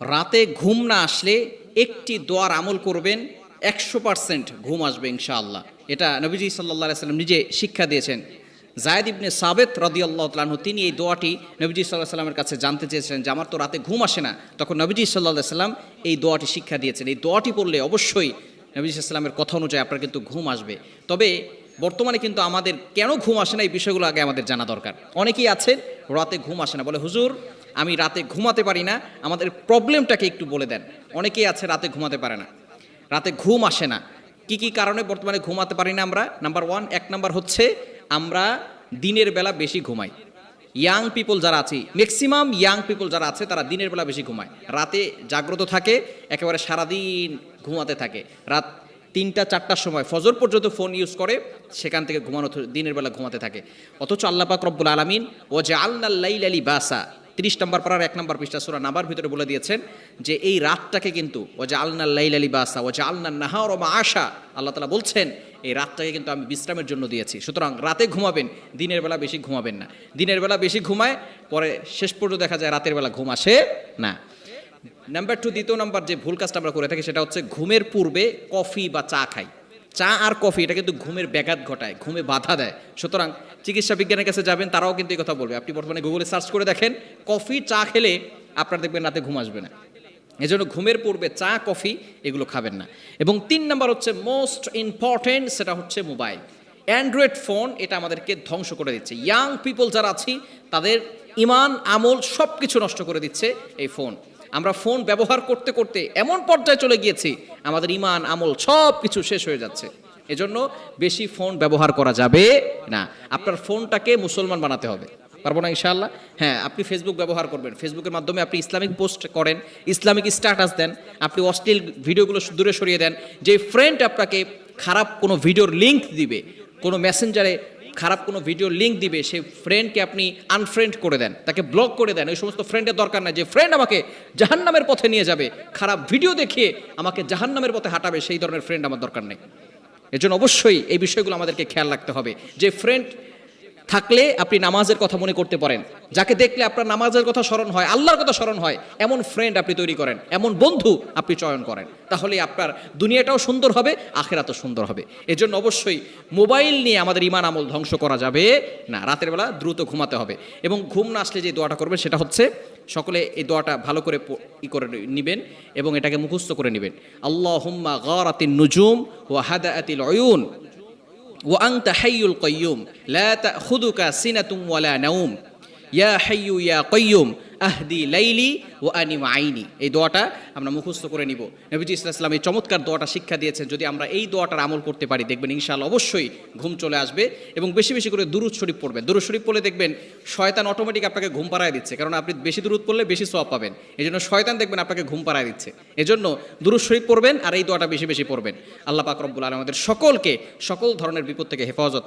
রাতে ঘুম না আসলে একটি দোয়ার আমল করবেন, একশো পার্সেন্ট ঘুম আসবে ইনশাআল্লাহ। এটা নবীজি সাল্লাহ সাল্লাম নিজে শিক্ষা দিয়েছেন। জায়দ ইবনে সাবেত রদি আল্লাহ তিনি এই দোয়াটি নবীজি সাল্লাহ সাল্লামের কাছে জানতে চেয়েছিলেন যে, আমার তো রাতে ঘুম আসে না। তখন নবীজি সাল্লাহ সাল্লাম এই দোয়াটি শিক্ষা দিয়েছেন। এই দোয়াটি পড়লে অবশ্যই নবীজি সাল্লামের কথা অনুযায়ী আপনার কিন্তু ঘুম আসবে। তবে বর্তমানে কিন্তু আমাদের কেন ঘুম আসে না, এই বিষয়গুলো আগে আমাদের জানা দরকার। অনেকেই আছেন রাতে ঘুম আসে না। বলে, হুজুর আমি রাতে ঘুমাতে পারি না। আমাদের প্রবলেমটাকে একটু বলে দেন। অনেকেই আছে রাতে ঘুমাতে পারে না। রাতে ঘুম আসে না। কি কি কারণে বর্তমানে ঘুমাতে পারি না আমরা? নাম্বার ওয়ান এক নাম্বার হচ্ছে আমরা দিনের বেলা বেশি ঘুমাই। ইয়াং পিপল যারা আছে ম্যাক্সিমাম ইয়াং পিপল যারা আছে, তারা দিনের বেলা বেশি ঘুমায়। রাতে জাগ্রত থাকে, একেবারে সারাদিন ঘুমাতে থাকে। রাত তিনটা, চারটার সময় ফজর পর্যন্ত ফোন ইউজ করে, সেখান থেকে ঘুমানো দিনের বেলা ঘুমাতে থাকে। অথচ আল্লাহ পাক রব্বুল আলমিন ও যে আল্লাহ লাইল বাসা তিরিশ নম্বর পাড়ার এক নম্বর পৃষ্ঠা সুরা নাবার ভিতরে বলে দিয়েছেন যে এই রাতটাকে কিন্তু ও যে আলনা লাইল আলী বাসা ও যে আলনা নাহার মা আশা আল্লাহ তালা বলছেন, এই রাতটাকে কিন্তু আমি বিশ্রামের জন্য দিয়েছি। সুতরাং রাতে ঘুমাবেন, দিনের বেলা বেশি ঘুমাবেন না। দিনের বেলা বেশি ঘুমায়, পরে শেষ পর্যন্ত দেখা যায় রাতের বেলা ঘুম আসে না। নাম্বার টু দ্বিতীয় নাম্বার যে ভুল কাজটা আমরা করে থাকি, সেটা হচ্ছে ঘুমের পূর্বে কফি বা চা খাই। চা আর কফি, এটা কিন্তু ঘুমের ব্যাঘাত ঘটায়, ঘুমে বাধা দেয়। সুতরাং চিকিৎসা বিজ্ঞানের কাছে যাবেন, তারাও কিন্তু এই কথা বলবে। আপনি বর্তমানে গুগলে সার্চ করে দেখেন, কফি, চা খেলে আপনার দেখবেন রাতে ঘুম আসবে না। এজন্য ঘুমের পূর্বে চা, কফি এগুলো খাবেন না। এবং তিন নাম্বার হচ্ছে মোস্ট ইম্পর্টেন্ট সেটা হচ্ছে মোবাইল অ্যান্ড্রয়েড ফোন এটা আমাদেরকে ধ্বংস করে দিচ্ছে। ইয়াং পিপল যারা আছি, তাদের ইমান, আমল সব কিছু নষ্ট করে দিচ্ছে এই ফোন আমরা ফোন ব্যবহার করতে করতে এমন পর্যায়ে চলে গিয়েছি, আমাদের ইমান, আমল সব কিছু শেষ হয়ে যাচ্ছে। এজন্য বেশি ফোন ব্যবহার করা যাবে না। আপনার ফোনটাকে মুসলমান বানাতে হবে। পারব না ইনশাআল্লাহ? হ্যাঁ আপনি ফেসবুক ব্যবহার করবেন। ফেসবুকের মাধ্যমে আপনি ইসলামিক পোস্ট করেন, ইসলামিক স্ট্যাটাস দেন, আপনি অশ্লীল ভিডিওগুলো দূরে সরিয়ে দেন। যে ফ্রেন্ড আপনাকে খারাপ কোনো ভিডিওর লিঙ্ক দিবে, কোনো মেসেঞ্জারে খারাপ কোনো ভিডিও লিঙ্ক দিবে, সেই ফ্রেন্ডকে আপনি আনফ্রেন্ড করে দেন, তাকে ব্লক করে দেন, ওই সমস্ত ফ্রেন্ডের দরকার নাই, যে ফ্রেন্ড আমাকে জাহান্নামের পথে নিয়ে যাবে, খারাপ ভিডিও দেখিয়ে আমাকে জাহান্নামের পথে হাঁটাবে, সেই ধরনের ফ্রেন্ড আমার দরকার নেই। এজন্য অবশ্যই এই বিষয়গুলো আমাদেরকে খেয়াল রাখতে হবে, যে ফ্রেন্ড থাকলে আপনি নামাজের কথা মনে করতে পারেন। যাকে দেখলে আপনার নামাজের কথা স্মরণ হয়, আল্লাহর কথা স্মরণ হয়, এমন ফ্রেন্ড আপনি তৈরি করেন, এমন বন্ধু আপনি চয়ন করেন। তাহলে আপনার দুনিয়াটাও সুন্দর হবে, আখেরাতও সুন্দর হবে। এজন্য অবশ্যই মোবাইল নিয়ে আমাদের ইমান আমল ধ্বংস করা যাবে না। রাতের বেলা দ্রুত ঘুমাতে হবে। এবং ঘুম না আসলে যে দোয়াটা করবেন, সেটা হচ্ছে সকলে এই দোয়াটা ভালো করে ই করে নিবেন এবং এটাকে মুখস্থ করে নেবেন। আল্লাহ হুম্মা গারাতিন নুজুম ও হাদাআতিল অয়ুন وأنت حي القيوم. لا تأخذك سنة ولا نوم. ইয়া হাইয়ু ইয়া কয়ুম আহদি লাইলি ও আনিম আইনি এই দোয়াটা আমরা মুখস্থ করে নিব। নবীজি ইসলাম এই চমৎকার দোয়াটা শিক্ষা দিয়েছেন, যদি আমরা এই দোয়াটার আমল করতে পারি, দেখবেন ইনশাল অবশ্যই ঘুম চলে আসবে এবং বেশি বেশি করে দুরুদ শরীফ পড়বেন। দুরুদ শরীফ পড়লে দেখবেন শয়তান অটোমেটিক আপনাকে ঘুম পাড়ায় দিচ্ছে, কারণ আপনি বেশি দুরুদ পড়লে বেশি সব পাবেন। এই জন্য শয়তান দেখবেন আপনাকে ঘুম পাড়ায় দিচ্ছে। এজন্য দুরুদ শরীফ পড়বেন আর এই দোয়াটা বেশি বেশি পড়বেন। আল্লাহ পাক আর আমাদের সকলকে সকল ধরনের বিপদ থেকে হেফাজত